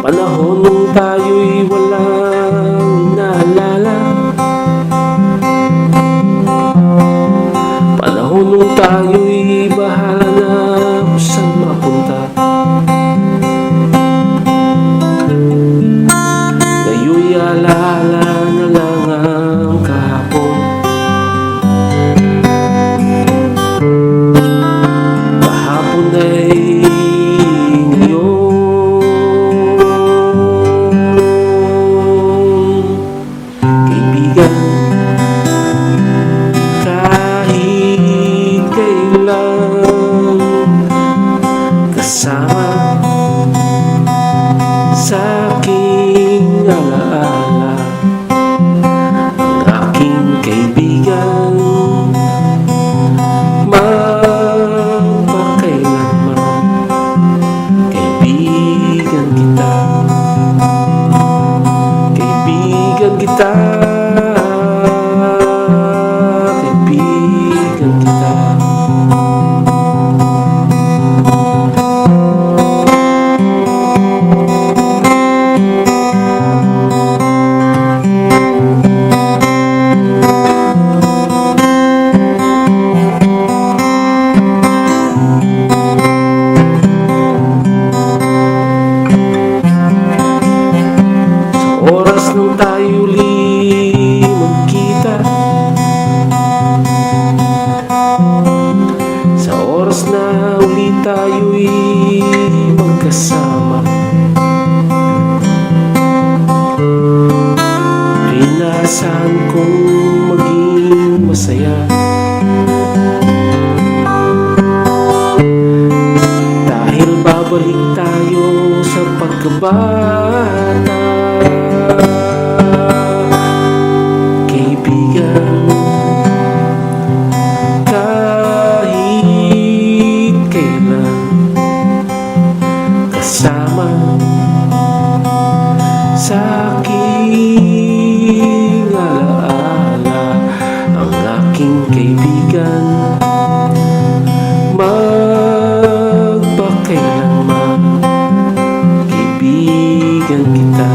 Panahon nung tayo'y walang naalala. Panahon nung tayo'y bahala na kung saan mapunta. Ngayon'y alaala Love. Magkasama Inasahan kong maging masaya. Dahil babalik tayo sa pagkabata. Kaibigan Sa aking alaala Ang aking kaibigan Magpakailanman Kaibigan kita.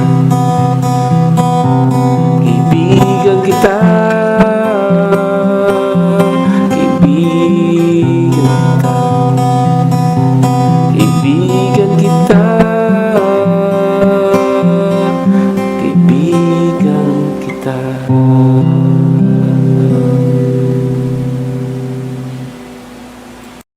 Kaibigan kita kita.